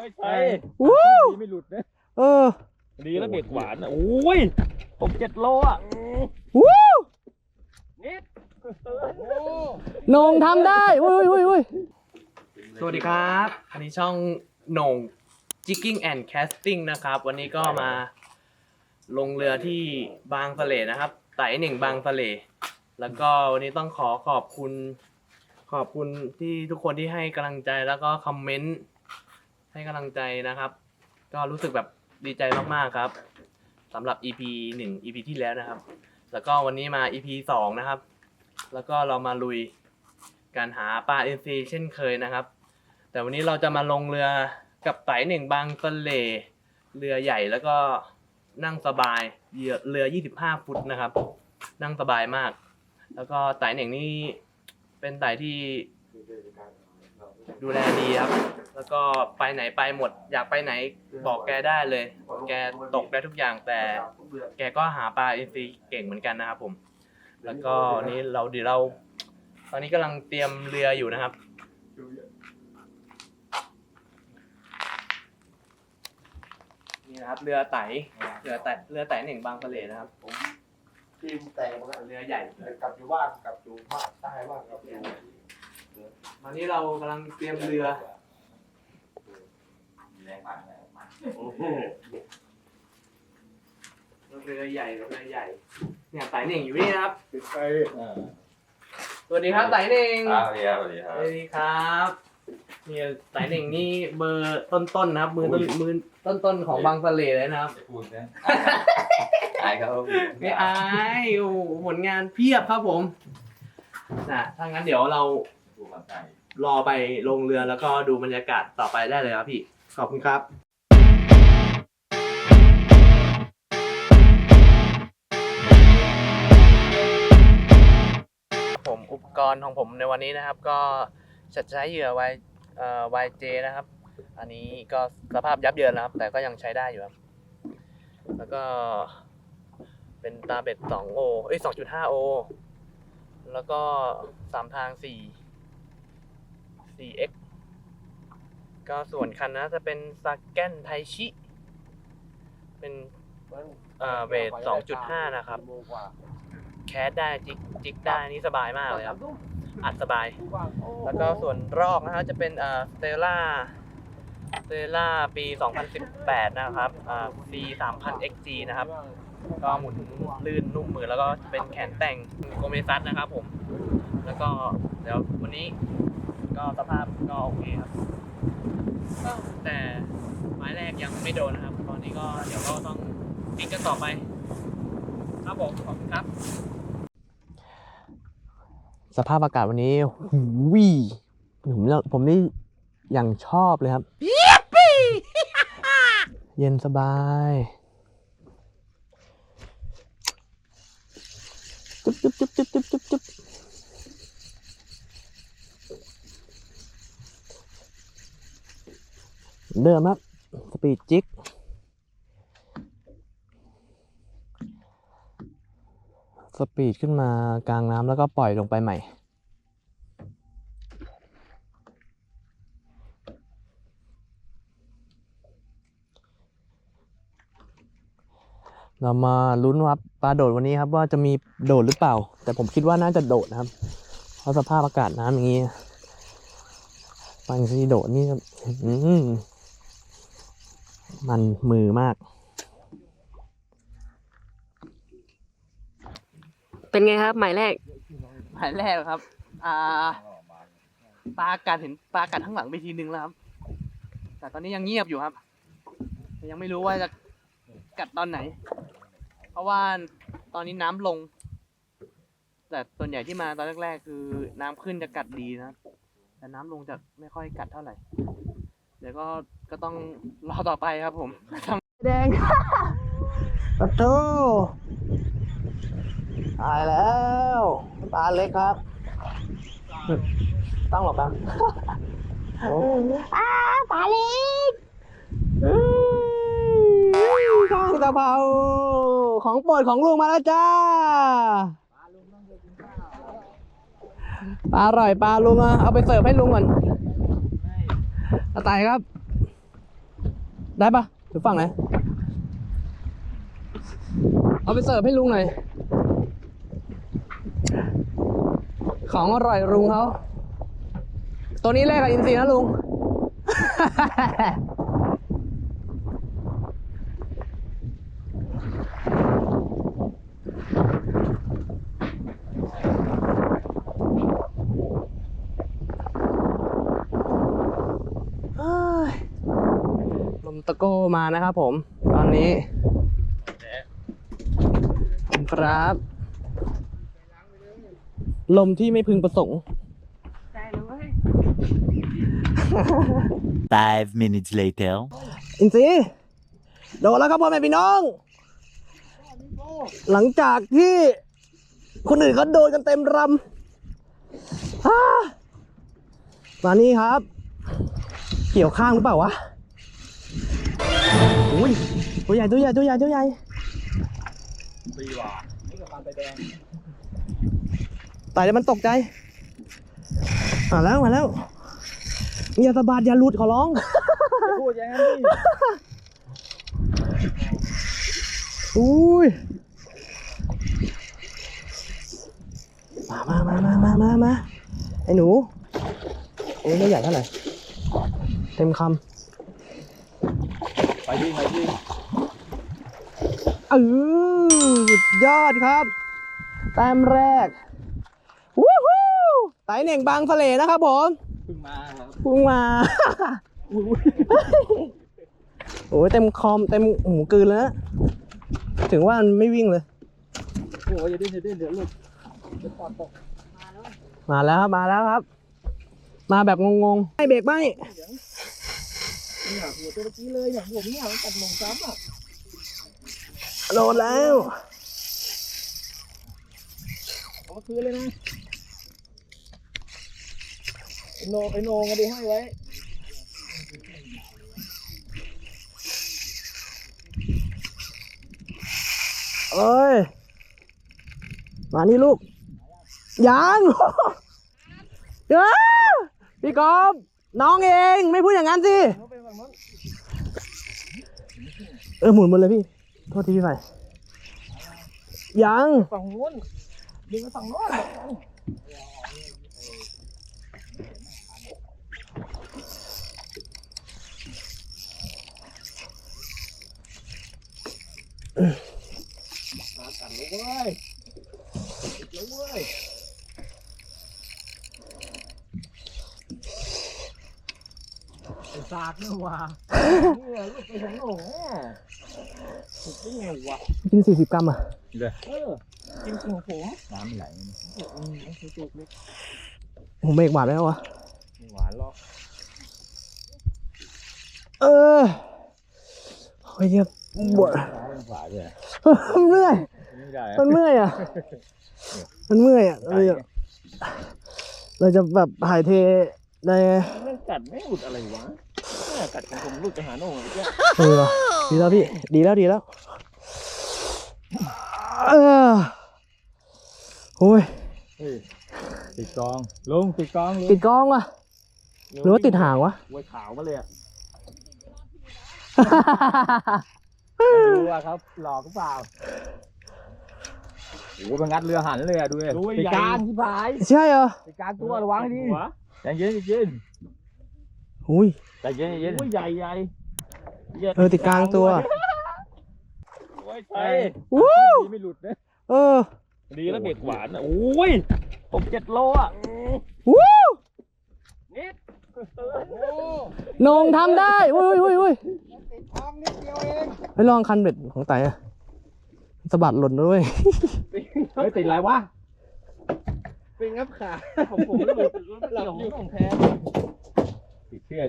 ไม่ใช่วู้ดีไม่หลุดนะเออ ดีแล้วเบ็ดหวานอะโอ้ยหกเจ็ดโลอะวู้นิดโหนงทำได้อุ้ยอุ้ยอุ้ยสวัสดีครับ อันนี้ช่องโหน่ง Jigging and Casting นะครับ วันนี้ก็มาลงเรือที่บางสะเลนะครับไต่หนึ่งบางสะเล แล้วก็วันนี้ต้องขอขอบคุณ ขอบคุณที่ทุกคนที่ให้กำลังใจแล้วก็คอมเมนต์ ให้กำลังใจนะครับ ก็รู้สึกแบบดีใจมากๆครับสำหรับ EP หนึ่ง EP ที่แล้วนะครับ แล้วก็วันนี้มา EP สองนะครับ แล้วก็เรามาลุยการหาปลาเอ็นซีเช่นเคยนะครับ แต่วันนี้เราจะมาลงเรือกับไต่หนึ่งบางสะเลเรือใหญ่แล้วก็นั่งสบายเรือ 25 ฟุตนะครับ นั่งสบายมาก แล้วก็ไต่หนึ่งนี่เป็นไต่ที่ ดูแลดีครับ แล้วก็ไปไหนไปหมด อยากไปไหนบอกแกได้เลย แกตกได้ทุกอย่างแต่แกก็หาปลาอินทรีเก่งเหมือนกันนะครับผม แล้วก็นี้เราเดี๋ยวเรา ตอนนี้กำลังเตรียมเรืออยู่นะครับ นี่นะครับเรือไต่เรือไต่เรือไต่หนึ่งบางทะเลนะครับ ผมทีมแตกหมดแล้วเรือใหญ่ กลับอยู่บ้านกลับอยู่ภาคใต้บ้างกลับอยู่ ตอนนี้เรากำลังเตรียมเรือโอ้โหเรือใหญ่เรือใหญ่ เนี่ยไต่หนึ่งอยู่นี่นะครับติดไปสวัสดีครับไต่หนึ่งครับสวัสดีครับสวัสดีคสรับ วัสดีครับเนี่ยไต่หนึ่งนี่เบอร์ต้นๆนะครับมือต้นมือต้นๆของบางทะเลเลยนะครับพูดนะอายเขาไม่อายโอ้โหผลงานเพียบครับผมนะถ้างั้นเดี๋ยวเรา พูดความใจ รอไปลงเรือแล้วก็ดูบรรยากาศต่อไปได้เลยครับพี่ ขอบคุณครับผมอุปกรณ์ของผมในวันนี้นะครับ ก็จะใช้เหยื่อไวเอ่อ YJ นะครับ อันนี้ก็สภาพยับเยินแล้วครับ แต่ก็ยังใช้ได้อยู่ครับ แล้วก็เป็นตาเบ็ด 2O เอ้ย 2.5O แล้วก็สามทาง 4 4x ก็ส่วนคันนะจะเป็นซาแกนไทชิ เป็นเอ่อเวท2.5 นะครับ แคสได้จิกจิกได้นี่สบายมากเลยครับ อัดสบาย แล้วก็ส่วนรอกนะครับจะเป็นเอ่อสเตล่าสเตล่าปี 2018 นะครับอ่า C 3000 XG นะครับ ก็หมุนลื่นนุ่มมือแล้วก็เป็นแขนแต่งโกเมซัสนะครับผม แล้วก็เดี๋ยววันนี้ ก็สภาพก็โอเคครับก็แต่ไม้แรกยังไม่โดนนะครับ ตอนนี้ก็เดี๋ยวก็ต้องฟิกกันต่อไป ครับผมขอบคุณครับ สภาพอากาศวันนี้หูวีผมเนี่ยผมนี่อย่างชอบเลยครับ เย็นสบายจุ๊บจุ๊บจุ๊บจุ๊บจุ๊บจุ๊บจุ๊บ เดิมครับ สปีดจิกสปีดขึ้นมากลางน้ำแล้วก็ปล่อยลงไปใหม่ เรามาลุ้นว่าปลาโดดวันนี้ครับว่าจะมีโดดหรือเปล่า แต่ผมคิดว่าน่าจะโดดนะครับ เพราะสภาพอากาศน้ำอย่างนี้ปลาอินทรีโดดนี่อื้อหือ มันมือมาก เป็นไงครับ หมายแรก หมายแรกครับ อ่า ปลากัดเห็นปลากัดข้างหลังไปทีนึงแล้วครับ แต่ตอนนี้ยังเงียบอยู่ครับ ยังไม่รู้ว่าจะกัดตอนไหน เพราะว่าตอนนี้น้ำลง แต่ส่วนใหญ่ที่มาตอนแรกๆ คือน้ำขึ้นจะกัดดีนะครับแต่น้ำลงจะไม่ค่อยกัดเท่าไหร่ เดี๋ยวก็ก็ต้องรอต่อไปครับผม แดง ประตูตายแล้วปลาเล็กครับ ต้องหรอปะ อ้าปลาเล็กข้างตะเภาของโปรดของลุงมาแล้วจ้าปลาอร่อยปลาลุงอะเอาไปเสิร์ฟให้ลุงก่อน ตาตายครับ ได้ปะหรือฝั่งไหน เอาไปเสิร์ฟให้ลุงหน่อย ของอร่อยลุงเขา ตัวนี้แรกกับอินซีนะลุง เอ้ยลม ตะโกมานะครับผม ตอนนี้ขอบคุณครับ ลมที่ไม่พึงประสงค์ Five minutes later. อินซีโดนแล้วครับพ่อแม่พี่น้อง หลังจากที่คนอื่นเขาโดนกันเต็มรำฮ่ามานี่ครับ เกี่ยวข้างหรือเปล่าวะ อุ้ยตัวใหญ่ตัวใหญ่ตัวใหญ่ตัวใหญ่ตีว่ะนี่กับการไปแดงตายแล้วมันตกใจมาแล้วมาแล้วอย่าสะบาดอย่าหลุดขอร้องพูดอย่างนั้นดิอุ้ยมามามามามามามาไอ้หนูโอ้ยไม่ใหญ่เท่าไหร่เต็มค ไปยิงไปยิงำเออสุดยอดครับแต้มแรกวู้ฮู้ไตเหน่งบางทะเลนะครับผมเพิ่งมาครับพุ่งมา โอ้ยเต็มคอมเต็มหูกลืนแล้วนะถึงว่ามันไม่วิ่งเลย โอ้ยอย่าดิ้นอย่าดิ้นเดี๋ยวหลุดจะปอดตกมาแล้วครับ มาแล้วครับ มาแบบงงๆไม่เบรกไม่ เนี่ยหัวตัวเมื่อกี้เลยเนี่ยผมเนี่ยมันตัดหมองซ้ำอะโดนแล้วเอามาคืนเลยนะไอ้โนไอโนมาดูให้ไว้ เอ้ย มานี่ลูก ยัง เอ้ยพี่กอบ น้องเองไม่พูดอย่างนั้นสิเออหมุนหมดเลยพี่ โทษทีพี่ไปยังฝั่งนู้นยิงไปฝั่งโน้น สากเนี่ยว่ะเนี่ยลูกไปของหนูถูกได้ไงวะกินสี่สิบกรัมอะเออกินของผมน้ำไหลอืมไม่ใช่จุกเล็กผมเบรกหวานแล้ววะไม่หวานหรอกเออโอ้ยเหี้ยปวดหวานเลยมันเมื่อยไม่ได้มันเมื่อยอะมันเมื่อยอะเราจะเราจะแบบถ่ายเทใน มันกัดไม่หลุดอะไรวะ เนี่ยกัดของผมหลุดไปหาโน่งเลยเออดีแล้วพี่ ดีแล้วดีแล้วเออโอ้ยติดกองลงติดกองลงติดกล้องว่ะ หรือว่าติดหางวะไว้ขาวมาเลยอะดูอะครับ หลอกหรือเปล่าโอ้ยมันงัดเรือหันเลยอะดูเลยติดกลางที่พายใช่เหรอติดกลางตัวระวังให้ดีใจเย็นใจเย็น อุ้ยใจเย็นใจเย็นใหญ่ใหญ่เออติดกลางตัวโอ้ยใช่วู้ไม่หลุดนะเออ ดีแล้วเบ็ดหวานอะโอ้ยหกเจ็ดโลอะวู้นิดโหนงทำได้อุ้ยอุ้ยอุ้ยไปลองคันเบ็ดของไต่อะสะบัดหล่นด้วยเฮ้ยติดอะไรวะเป็นงับขาผมผมไม่หลุดหลับอยู่ของแท้ ติดเชือก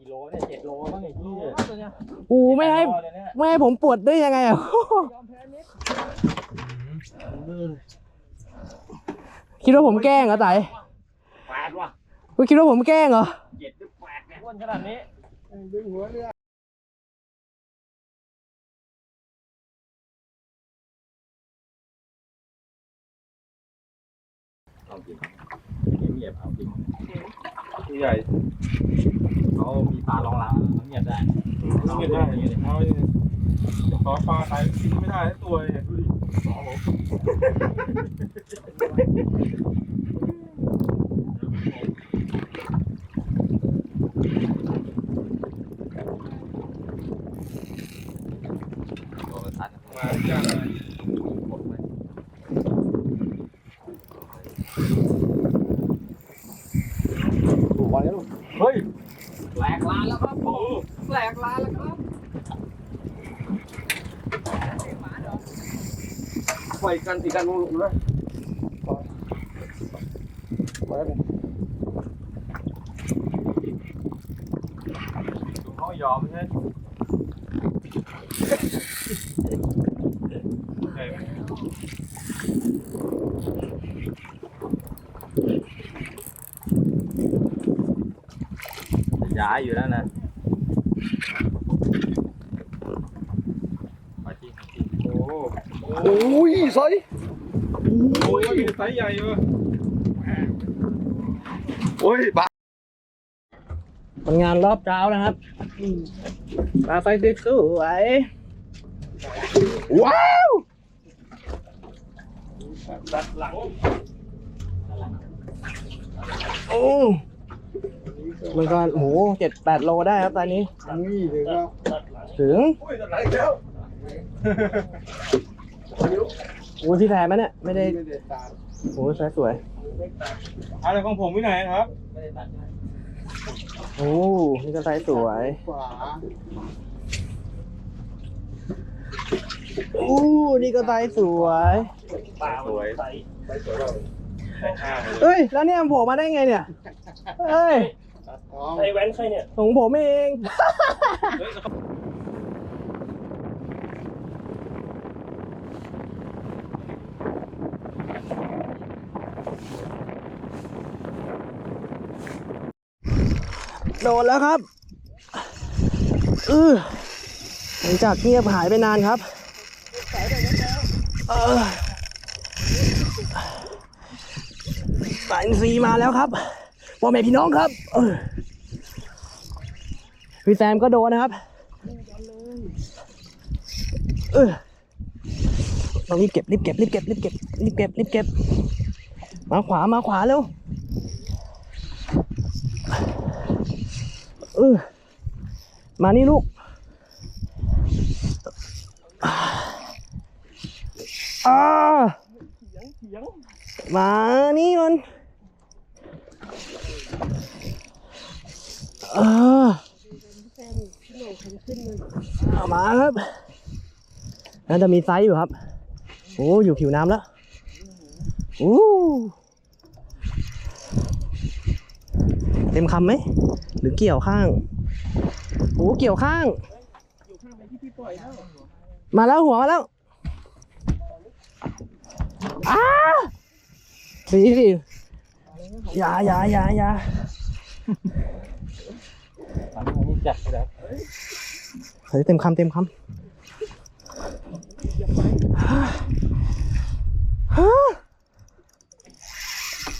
กิโลเนี่ยเจ็ดโลมั้งไอ้ที่อูไม่ให้ไม่ให้ผมปวดได้ยังไงอะ คิดว่าผมแกล้งเหรอไต่แปดว่ะคุณคิดว่าผมแกล้งเหรอ เจ็ดหรือแปดเนี่ยอ้วนขนาดนี้ ดึงหัวเรือเอาจริงเงียบๆเอาจริง ผู้ใหญ่เขามีปลารองรับเงียบได้เงียบได้เขาขอปลาไทยกินไม่ได้ตัวเนี่ยดูดิตัวมันทัน มาจ้างเลย ถูกบอลแล้วลูกเฮ้ยแหลกลานแล้วครับผมแหลกลานแล้วครับ ปล่อยกันสีกันลงเลยมาแล้วเขายอมใช่ ไหมย้ายอยู่แล้วนะปลาจริงจริงโอ้โอ้ยสอยโหไซส์ใหญ่เว้ยโอ้ยบาผลงานรอบเช้านะครับปลาไฟสวยๆว้าวดัดหลัง โอ้มันก็โอ้โหเจ็ดแปดโลได้ครับตอนนี้นี่เลยว่าถึงอุ้ยดัดหลังแล้ว โอ้ที่แพรไหมเนี่ยไม่ได้ไม่ได้ตามโอ้สวยสวยอะไรของผมที่ไหนครับโอ้นี่ก็ไซส์สวยขวาโอ้นี่ก็ไซส์สวยสวยใส่สวยเราใส่ห้าเลยเอ้ยแล้วเนี่ยมันโผล่มาได้ไงเนี่ยเอ้ยอ๋อไอ้แว้นใครเนี่ยของผมเอง นแล้วครับเออหลังจากเงียบหายไปนานครับเออปลาอินทรีมาแล้วครับพ่อแม่พี่น้องครับเออพี่แซมก็โดนนะครับเออต้องรีบเก็บรีบเก็บรีบเก็บรีบเก็บรีบเก็บรีบเก็บมาขวามาขวาเร็ว ออมานี่ลูกอ่ามานี่มันเออเอามาครับน่าจะมีไซส์อยู่ครับ โอ้ อยู่ผิวน้ำแล้ว โอ้เต็มคำไหม หรือเกี่ยวข้างโอ้เกี่ยวข้าง มาแล้วหัวมาแล้วอ้าสิสิอย่าอย่าอย่าอย่าจัดไปแล้วเฮ้ยเต็มคำเต็มคำ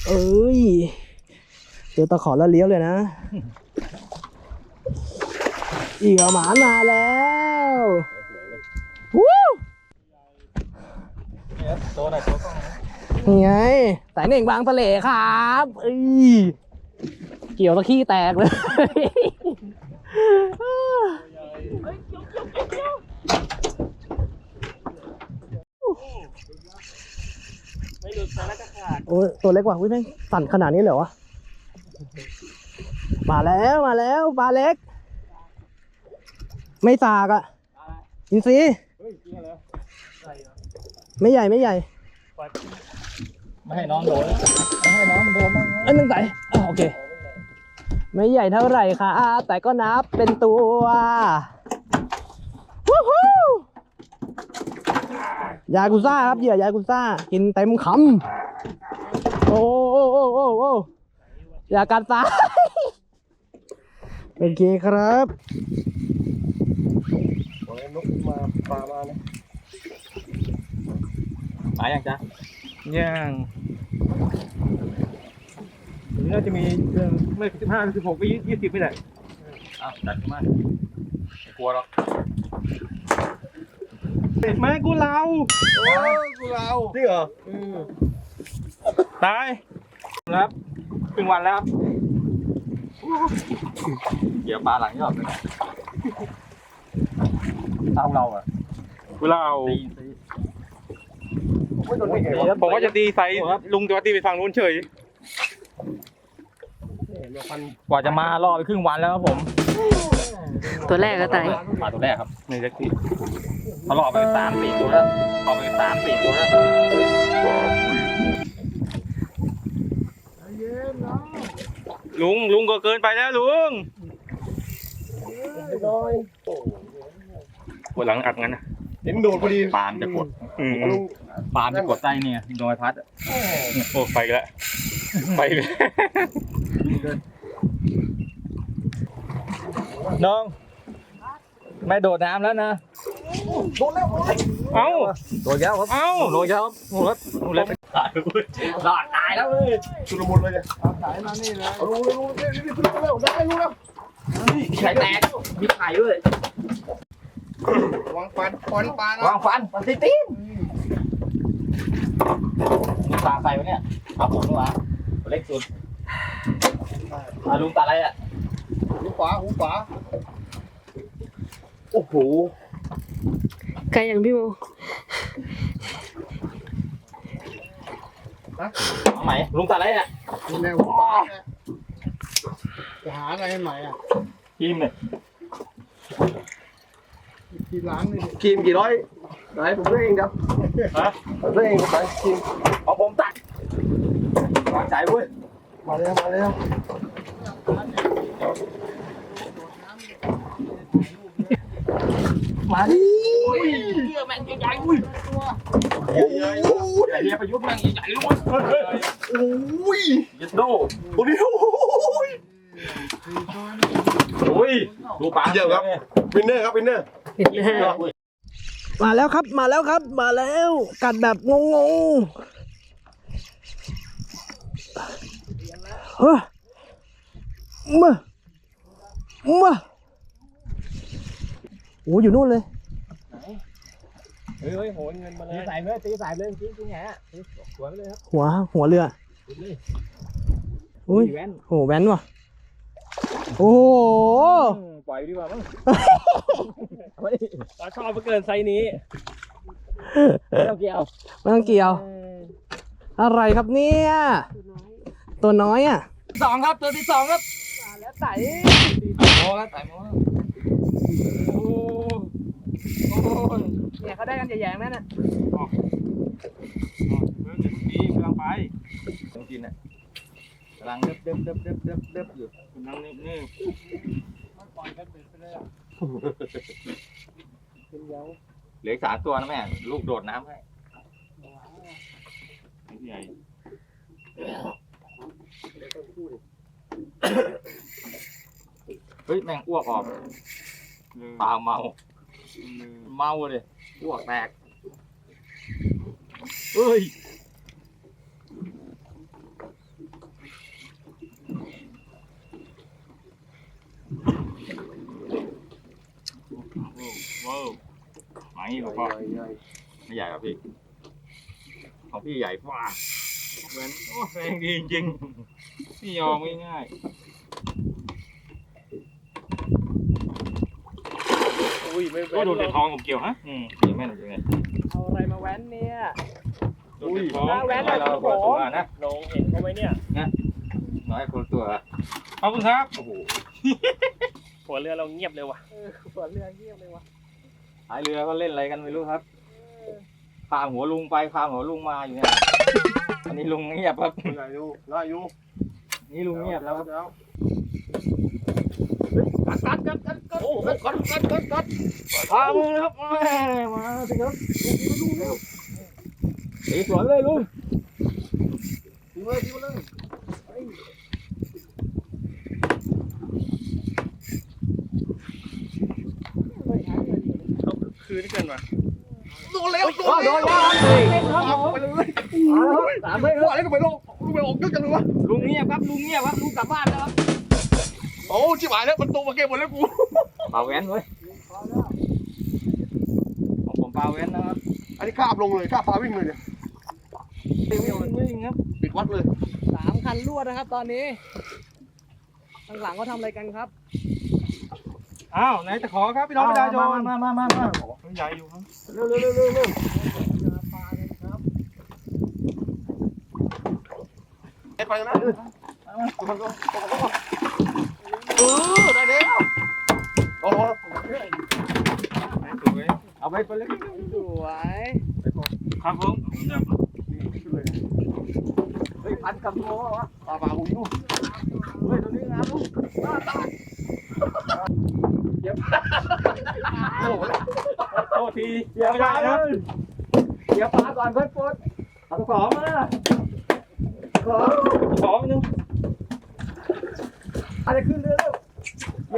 เอ้ย เดี๋ยตะขอแล้วเลี้ยวเลยนะ อีกหมามาแล้ววู้ตัวไหนตัวต้องนี่ไงสายเหน่งบางทะเลครับเอ้ยเกี่ยวตะขี้แตกเลยไม่หลุดแต่ละกระขาดโอ้ยตัวเล็กว่ะอุ้ยแม่งสั่นขนาดนี้เลยเหรอวะ มาแล้วมาแล้วปลาเล็ก ไม่สากอะอินซีเฮ้ยจริงเหรอไม่ใหญ่ไม่ใหญ่ไม่ให้น้องโดนไม่ให้น้องมันโดนบ้างเอ้ยหนึ่งใส่อะโอเค ไม่ใหญ่เท่าไหร่ค่ะ แต่ก็นับเป็นตัววู้ฮู้ยากุซ่าครับเหยื่อยากุซ่า กินเต็มคำโอ้โอ้โอ้โอ้โอ้อยากัดตายโอเคครับตัวนี้นกมาปลามาเนี่ยหมายยังจ๊ะย่างน่าจะมีเดือนไม่สิบห้าสิบหกไปยี่สิบไม่แหละอ้าวจัดมากลัวหรอกแม่กูเราโอ้กูเราจริงเหรอตายครับค รึ่งวันแล้วครับเกี่ยวปลาหลังยอบเลยนะเต้าเราอะเวลาเอาตีตีไม่โดนไม่เกี่ยวผมก็จะตีไซส์ลุงจะมาตีไปฝั่งนู้นเฉย กว่าจะมารอไปครึ่งวันแล้วครับผมตัวแรกก็ตายปลาตัวแรกครับในแท็กซี่เขารอไปสามสี่ตัวแล้วรอไปสามสี่ตัวแล้ว ลุงลุงก็เกินไปแล้วลุงน้อยปวดหลังอักงั้นนะเห็นโดดพอดีปามจะกดอืมลุงปามจะกดใต้เนี่ยโดยพัดอะโอ้ไปอีกแล้วไปอีกแล้วน้องไม่โดดน้ำแล้วนะเอ้าโดดแล้วครับเอ้าโดดแล้วครับโดดแล้วโดดแล้ว ตายเลยรอดตายแล้วเลยชุลมุนเลยเนี่ยเอาสายมานี่นะเอาลุงลุงนี่นี่ชุลมุนแล้วได้ลุงแล้วไข่แตกมีไข่ด้วยวางฟันฟันปลานะวางฟันฟันตีตีนมีปลาใส่ไว้เนี่ยปลาผมด้วยวะตัวเล็กสุดอาลุงตาอะไรอะหูขวาหูขวาโอ้โหไกลอย่างพี่โม เอาใหม่ลุงตาอะไรอะนี่แนวหูขวาเนี่ยจะหาอะไรใหม่อะทีมเนี่ยทีหลังนี่ครีมกี่ร้อยไหนผมด้วยเองครับฮะผมด้วยเองไปครีมเอาผมตัดวางใจเว้ยมาแล้วมาแล้วมาดิเชื่อแม่งใหญ่ๆอุ้ย โอ้โหใหญ่เรียประยุทธ์แม่งใหญ่ๆเลยโอ้ยยัดโดโอ้ยโอ้ยดูปลาเยี่ยมครับวินเนอร์ครับวินเนอร์มาแล้วครับมาแล้วครับ มาแล้ว กัดแบบงงงเฮ้ยมามาโอ้อยู่นู่นเลย เฮ้ยโหเงินมาเลยตีใส่เลยตีใส่เลยจริงจริงแหะสวยไปเลยครับหัวหัวเรืออุ้ยแว่นโหแว้นว่ะโอ้โหปล่อยดีกว่ามั้งเราชอบเกินไซส์นี้เกี่ยวเกี่ยวไม่ต้องเกี่ยว อะไรครับเนี่ยตัวน้อยอะสองครับตัวที่สองครับแล้วไต่โมแล้วไต่โมแล้วโอ้โอ้ย เนี่ยเขาได้กันใหญ่ๆนั่นน่ะเรื่องนี้ดีกำลังไปต้องกินอะกำลังเด็บเด็บเด็บเด็บเด็บเด็บอยู่กำลังนี่นี่เหลืออกสามตัวนะแม่ ลูกโดดน้ำให้ใหญ่เฮ้ย แม่งอ้วกออกเลยปลาเมาเลยเมาเลย อ้วกแตกเฮ้ยว้าวไม่หรอกพ่อไม่ใหญ่ครับพี่ ของพี่ใหญ่ฟ้าเหมือนโอ้แรงดีจริงๆไม่ยอมง่าย อุ้ยไม่ๆก็โดนแต่ท้องผมเกี่ยวฮะอืมพี่แม่นยังไงเอาอะไรมาแว้นเนี่ยโดนแต่ท้องมาแว้นน้อยเราคนละตัวนะลงเห็นเขาไหมเนี่ยน้อยคนละตัวขอบคุณครับโอ้โหหัวเรือเราเงียบเลยว่ะหัวเรือเงียบเลยว่ะท้ายเรือก็เล่นอะไรกันไม่รู้ครับพาหัวลุงไปพาหัวลุงมาอยู่เนี่ยอันนี้ลุงเงียบครับได้อยู่ได้อยู่นี่ลุงเงียบแล้วครับ แล้วกัดกัดกัดกัดโอ้กัดกัดกัดกัดกัดพามือเลยครับแม่มาสิครับตีสวนเลยลุงทิ้งเลยทิ้งเลยคืนกันว่ะโดนแล้วโดโอ้นโดแล้วนแล้วครับเอาไปเลยสามเลยว่าอะไรก็ไปลงลูกไปออกเยอะจังเลยวะลุงเงียบครับลุงเงียบครับลุงกลับบ้านแล้วครับ โอ้ชิบหายแล้วมันตรงมาเก็บหมดแล้วกูเป่าแหวนเว้ยเของผมปลาเว้นนะครับอันนี้ข้าบลงเลยข้าปลาวิ่งเลยเนี่ยวิ่งวิ่งครับปิดวัดเลยสามคันรวดนะครับ ตอนนี้ข้างหลังเขาทำอะไรกันครับอ้าวไหนจะขอครับพี่น้องประชาชนมามามามาใหญ่อยู่ครับเร็วเร็วเร็วเร็วเร็วไปนะเออได้แล้วโอ้โหเอาไปไปเลยสวยครับผมเฮ้ยพันกับโม่วะปลาปลาอุ้ยนู่นเฮ้ยตัวนี้งามลูกโทษทีเดี๋ยวไม่ได้ครับเดี๋ยวปลาก่อนเพื่อนปดเอาตัวของมาของขอหนึ่งอะไรขึ้นเรือเร็วเกี่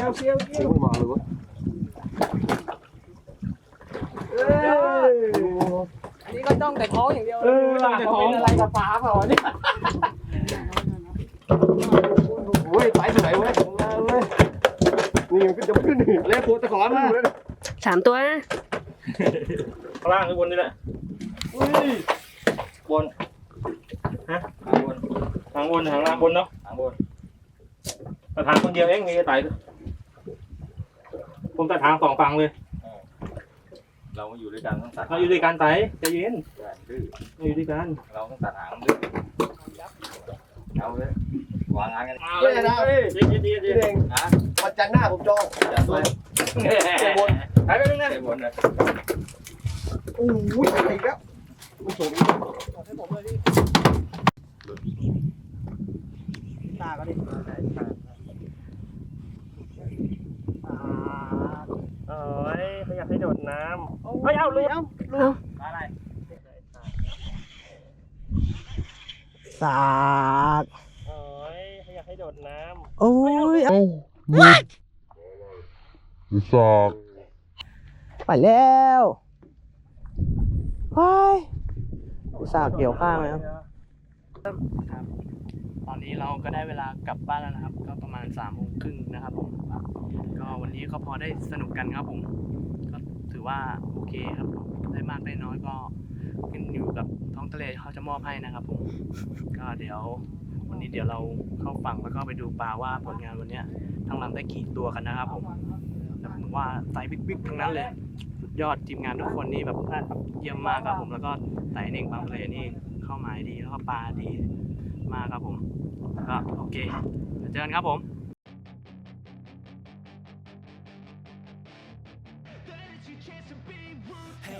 ยวเกี่ยวเกี่ยวไม่มาเลยวะอันนี้ก็จ้องแต่ท้องอย่างเดียวเออจะของอะไรกับปลาเปล่าเนี่ยโอ้ยไปสวยเว้ยเว้ยนี่มันก็จะขึ้นหนี่เรียกปวดตะขอนมาสามตัวนะข้างล่างหรือบนนี่แหละอุ้ยบนฮะทางบนทางบนทางล่างบนเนาะทางบนแต่ทางคนเดียวเองมีกระต่ายด้วย ผมตัดทางสองฝั่งเลยเราอยู่ด้วยกันต้องตัดเราอยู่ด้วยกันไต่ใจเย็นดื้อเราอยู่ด้วยกัน เราต้องตัดหางดื้อเอาเลยวางงานกันเฮ้ยนะเย็นเย็นเย็นพี่เย็นเองนะวันจันทร์หน้าผมจองอย่าสู้เจ้บนไปไปนึงนะเตะบนเลยโอ้ยไปอีกแล้วมันสูงให้ผมเลยพี่ตาก็ดิอ่า โอ้ยเขาอยากให้โดดน้ โอ้ เฮ้ยเอาลืมเอาอะไรสากำโอ้ยเขาอยากให้โดดน้โอ้ยสากไปแล้วไปอุตส่าห์เกี่ยวข้างแล้วตอนนี้เราก็ได้เวลากลับบ้านแล้วนะครับ ก็ประมาณสามโมงครึ่งนะครับผมก็วันนี้ก็พอได้สนุกกันครับผมก็ถื อว่าโอเคครับได้มากได้น้อยก็ขึ้นอยู่กับท้องทะเลเขาจะมอบให้นะครับผมก็เดี๋ยววันนี้เดี๋ยวเราเข้าฝั่งแล้วก็ไปดูปลาว่าผลงานวันเนี้ยทางลำได้กี่ตัวกันนะครับผมแต่ผมว่าไซส์บิ๊กๆทั้งนั้นเลยสุดยอดทีมงานทุกคนนี่แบบเยี่ยมมากครับผมแล้วก็ไต่เน่งบางทะเลนี่เข้าหมายดีแล้วก็ปลาดีมากครับผมก็โอเคเจอกันครับผม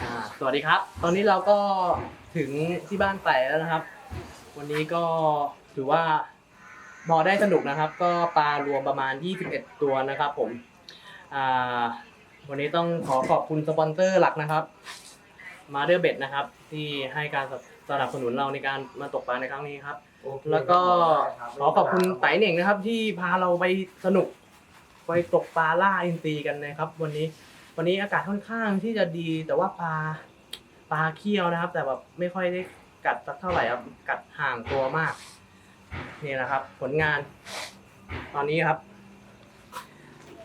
อ่าสวัสดีครับ ตอนนี้เราก็ถึงที่บ้านไต่แล้วนะครับ วันนี้ก็ถือว่าพอได้สนุกนะครับ ก็ปลารวมประมาณ 21 ตัวนะครับผมอ่าวันนี้ต้องขอขอบคุณสปอนเซอร์หลักนะครับมาเดอร์เบ็ดนะครับ ที่ให้การสนับสนุนเราในการมาตกปลาในครั้งนี้ครับ แล้วก็ขอขอบคุณไต่เหน่งนะครับ ที่พาเราไปสนุกไปตกปลาล่าอินทรีกันนะครับ วันนี้ วันนี้อากาศค่อนข้างที่จะดีแต่ว่าปลาปลาเคี้ยวนะครับ แต่แบบไม่ค่อยได้กัดสักเท่าไหร่ครับกัดห่างตัวมาก นี่นะครับ ผลงาน ตอนนี้ครับ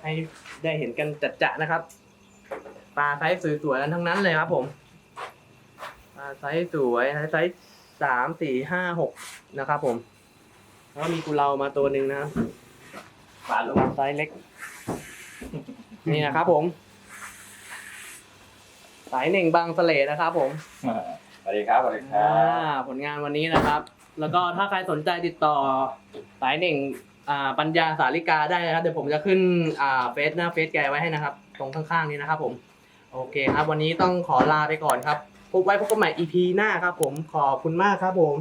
ให้ได้เห็นกันจัดๆนะครับ ปลาไซส์สวยๆกันทั้งนั้นเลยครับ ผมปลาไซส์สวยไซส์สามสี่ห้าหกนะครับ ผมแล้วมีกุเลามาตัวหนึ่งนะครับปลาลงไซส์เล็ก นี่นะครับผม สายหนึ่งบางเสลดนะครับผมสวัสดีครับสวัสดีครัอ่าบผลงานวันนี้นะครับ แล้วก็ถ้าใครสนใจติดต่อสายหนึ่งอ่าปัญญาสาริกาได้นะครับเดี๋ยวผมจะขึ้นอ่าเฟซหน้าเฟซแกไว้ให้นะครับ ตรงข้างๆนี้นะครับผมโอเคครับ วันนี้ต้องขอลาไปก่อนครับพบไว้พบกันใหม่ EP หน้าครับผมขอบคุณมากครับผม